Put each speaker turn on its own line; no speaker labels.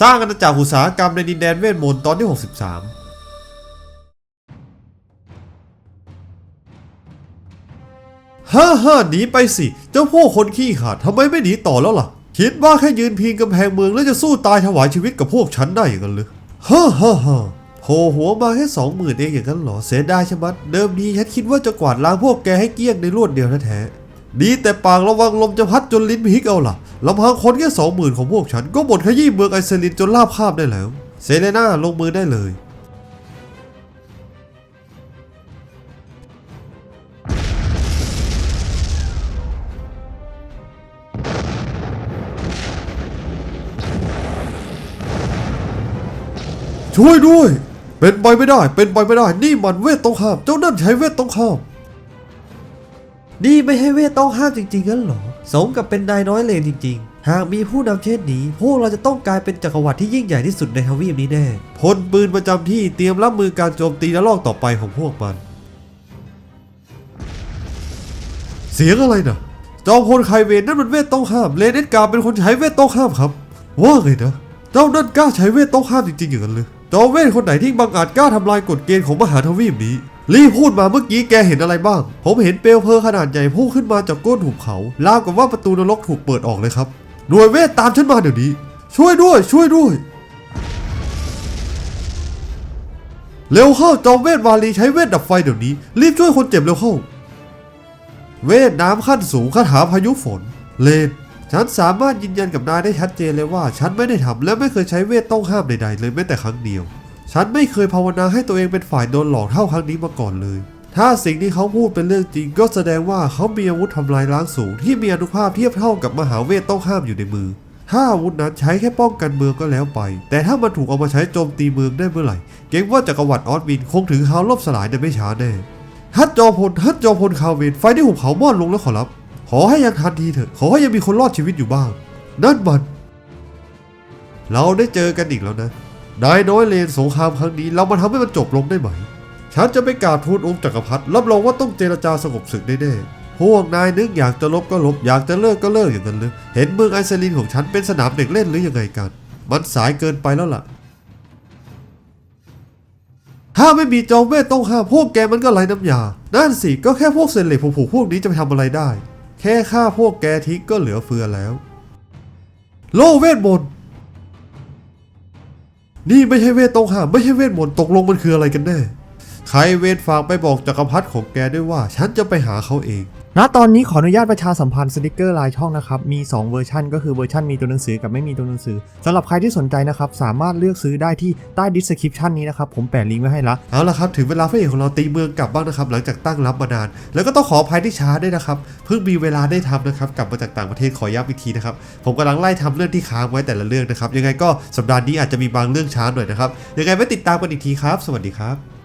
สร้างอาณาจักรอุตสาหกรรมในดินแดนเวทมนต์ตอนที่ 63ฮ่าฮ่าหนีไปสิ เจ้าพวกคนขี้ขลาดทำไมไม่หนีต่อแล้วล่ะ คิดว่าแค่ยืนพิงกำแพงเมืองแล้วจะสู้ตายถวายชีวิตกับพวกฉันได้อย่างนั้นหรือฮ่าฮ่าฮ่าโผล่หัวมาแค่สองหมื่นเองอย่างนั้นเหรอ เสียดายใช่ไหมเดิมทีฉันคิดว่าจะกวาดล้างพวกแกให้เกลี้ยงในรวดเดียวแท้ๆดีแต่ปากระวังลมจะพัดจนลิ้นพิกเอาล่ะ ลำพังคนแค่สองหมื่นของพวกฉัน ก็หมดขยี้เมืองไอเซลินจนลาบคาบได้แล้ว เซเลน่าลงมือได้เลย ช่วยด้วย เป็นไปไม่ได้ เป็นไปไม่ได้ นี่มันเวทต้องห้าม เจ้านั่นใช้เวทต้องห้าม นี่ไม่ให้เวทต้องห้ามจริงๆงั้นหรอ สมกับเป็นนายน้อยเลนจริง ๆ หากมีผู้นำเช่นนี้ พวกเราจะต้องกลายเป็นจักรวรรดิที่ยิ่งใหญ่ที่สุดในทวีปนี้แน่พลปืนประจำที่เตรียมรับมือการโจมตีระลอกต่อไปของพวกมัน เสียงอะไรนะจอมพลไคเวนนั่นมันเวทต้องห้ามเลนเอ็ดการ์เป็นคนใช้เวทต้องห้ามครับ ว่าไงนะเจ้านั่นกล้าใช้เวทต้องห้ามจริงๆอย่างนั้นเลยจอมเวทคนไหนที่บังอาจกล้าทำลายกฎเกณฑ์ของมหาทวีปนี้ รีบพูดมาเมื่อกี้แกเห็นอะไรบ้าง ผมเห็นเปลวเพลิงขนาดใหญ่พุ่งขึ้นมาจากก้นหุบเขาราวกับว่าประตูนรกถูกเปิดออกเลยครับ หน่วยเวทตามฉันมาเดี๋ยวนี้ ช่วยด้วย ช่วยด้วย เร็วเข้าจอมเวทวาลีใช้เวทดับไฟเดี๋ยวนี้ รีบช่วยคนเจ็บเร็วเข้า เวทน้ำขั้นสูงคาถาพายุฝน เลนฉันสามารถยืนยันกับนายได้ชัดเจนเลยว่า ฉันไม่ได้ทำและไม่เคยใช้เวทต้องห้ามใดๆเลยแม้แต่ครั้งเดียว ฉันไม่เคยภาวนาให้ตัวเองเป็นฝ่ายโดนหลอกเท่าครั้งนี้มาก่อนเลย ถ้าสิ่งที่เขาพูดเป็นเรื่องจริงก็แสดงว่าเขามีอาวุธทำลายล้างสูง ที่มีอนุภาพเทียบเท่ากับมหาเวทต้องห้ามอยู่ในมือ ถ้าอาวุธนั้นใช้แค่ป้องกันเมืองก็แล้วไป แต่ถ้ามันถูกเอามาใช้โจมตีเมืองได้เมื่อไหร่ เกรงว่าจักรวรรดิออสวินคงถึงคราวล่มสลายในไม่ช้าแน่ ฮัตจอมพลฮัตจอมพลคาเวนไฟที่หุบเขามอดลงแล้วขอรับ ขอให้ยังทันทีเถอะ ขอให้ยังมีคนรอดชีวิตอยู่บ้าง นั่นมัน เราได้เจอกันอีกแล้วนะ นายน้อยเลนสงครามครั้งนี้เรามาทำให้มันจบลงได้ไหม ฉันจะไปกราบทูลองค์จักรพรรดิรับรองว่าต้องเจรจาสงบศึกแน่ๆพวกนายนึกอยากจะลบก็ลบอยากจะเลิกก็เลิกอย่างนั้นเลยเห็นเมืองไอเซลินของฉันเป็นสนามเด็กเล่นหรือยังไงกัน มันสายเกินไปแล้วล่ะ ถ้าไม่มีจอมเวทต้องห้ามพวกแกมันก็ไร้น้ำยา นั่นสิก็แค่พวกเซนเหล็กผูกพวกนี้จะไปทำอะไรได้ แค่ฆ่าพวกแกทิ้งก็เหลือเฟือแล้ว โลเวทมนต์ นี่ไม่ใช่เวทตรงห้าไม่ใช่เวทมนต์ตกลงมันคืออะไรกันแน่ ใครเวทฝากไปบอกจักรพรรดิของแกด้วยว่า ฉันจะไปหาเขาเอง
ณตอนนี้ขออนุญาตประชาสัมพันธ์สติกเกอร์ลายช่องนะครับ มี 2 เวอร์ชันก็คือเวอร์ชันมีตัวหนังสือกับไม่มีตัวหนังสือสำหรับใครที่สนใจนะครับ สามารถเลือกซื้อได้ที่ใต้ดิสคริปชันนี้นะครับ ผมแปะลิงก์ไว้ให้ละ
เอาละครับถึงเวลาพระเอกของเราตีเมืองกลับบ้างนะครับ หลังจากตั้งรับมานาน แล้วก็ต้องขออภัยที่ช้าด้วยนะครับ เพิ่งมีเวลาได้ทำนะครับกลับมาจากต่างประเทศขอย้ำอีกทีนะครับผมกำลังไล่ทำเรื่องที่ค้างไว้แต่ละเรื่องนะครับยังไงก็สัปดาห์นี้อาจจะมีบางเรื่องช้าหน่อยนะครับยังไงไว้ติดตามกันอีกทีครับ สวัสดีครับ